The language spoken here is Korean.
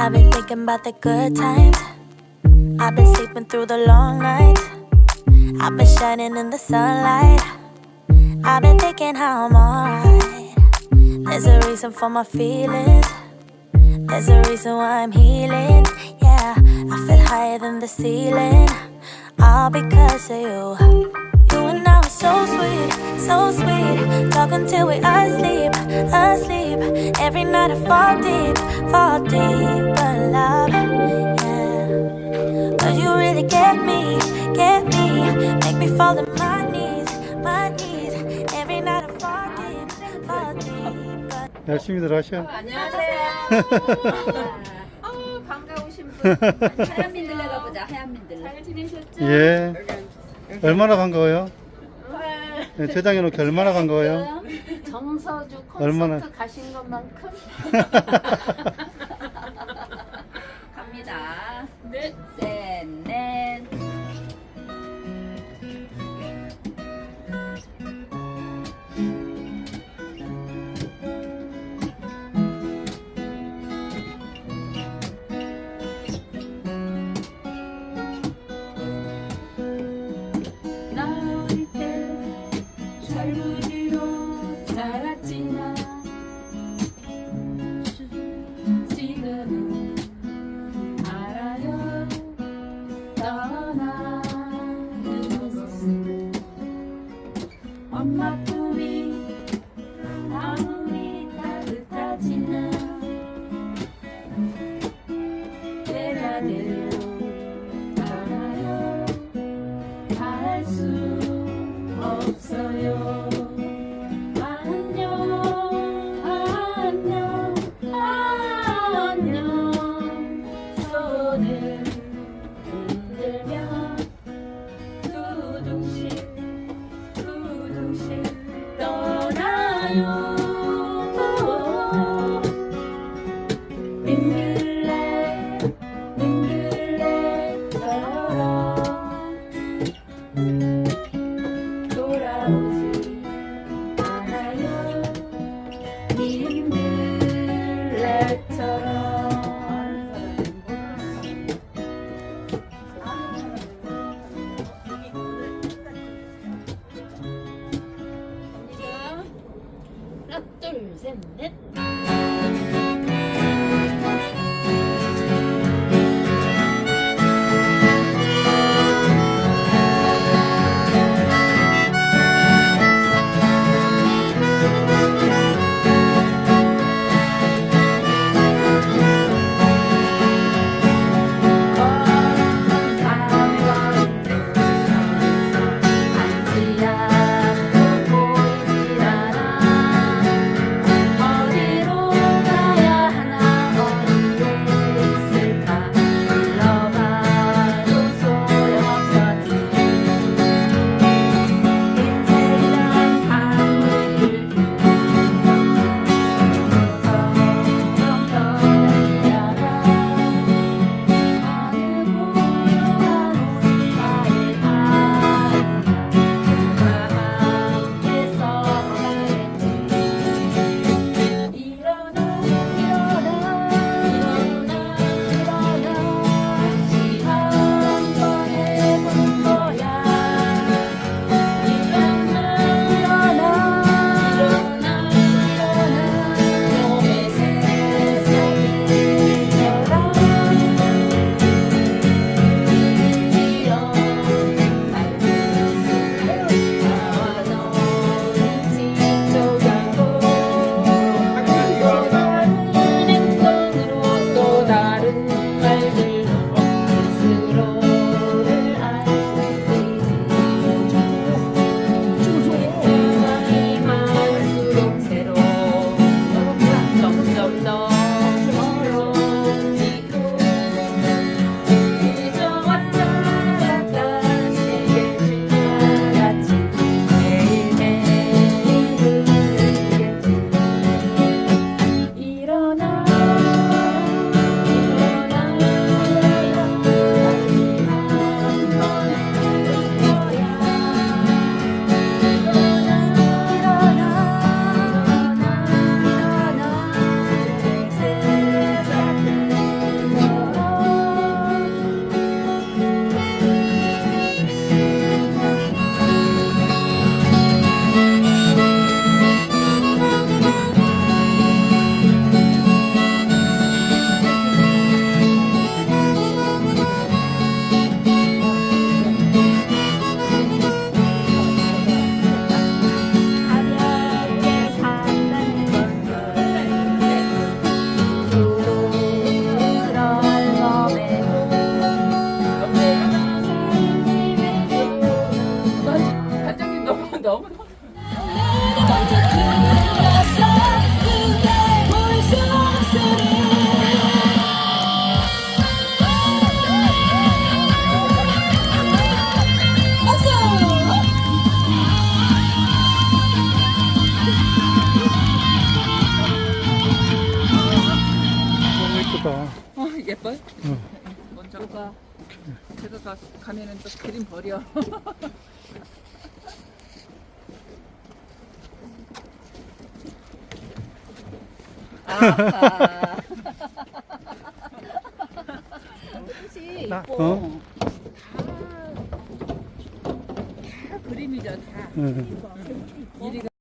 I've been thinking about the good times. I've been sleeping through the long nights. I've been shining in the sunlight. I've been thinking how I'm alright. There's a reason for my feelings. There's a reason why I'm healing. Yeah, I feel higher than the ceiling. All because of you. You and so sweet, so sweet. Talk until we asleep, asleep. Every night I fall deep, fall deep. But love, yeah. But you really get me, get me. Make me fall to my knees, my knees. Every night I fall deep, fall deep. But 열심히들 하셔. 안녕하세요. 어, 반가우신 분. 하얀 민들레 가보자. 하얀 민들레. 잘 지내셨죠? 예. 얼마나 반가워요? 네, 퇴장해 놓기 얼마나 반가워요? 정서주 콘서트 얼마나? 가신 것만큼 갑니다. 넷, 엄마 품이 아무리 때가 되면 알아요 할수 너무 어, 예뻐요? 응. 먼저 가. 제가 가, 가면은 또 그림 버려. 아하. 혹시 나- 이뻐. 어? 다, 다 그림이죠, 다. 응. 이리가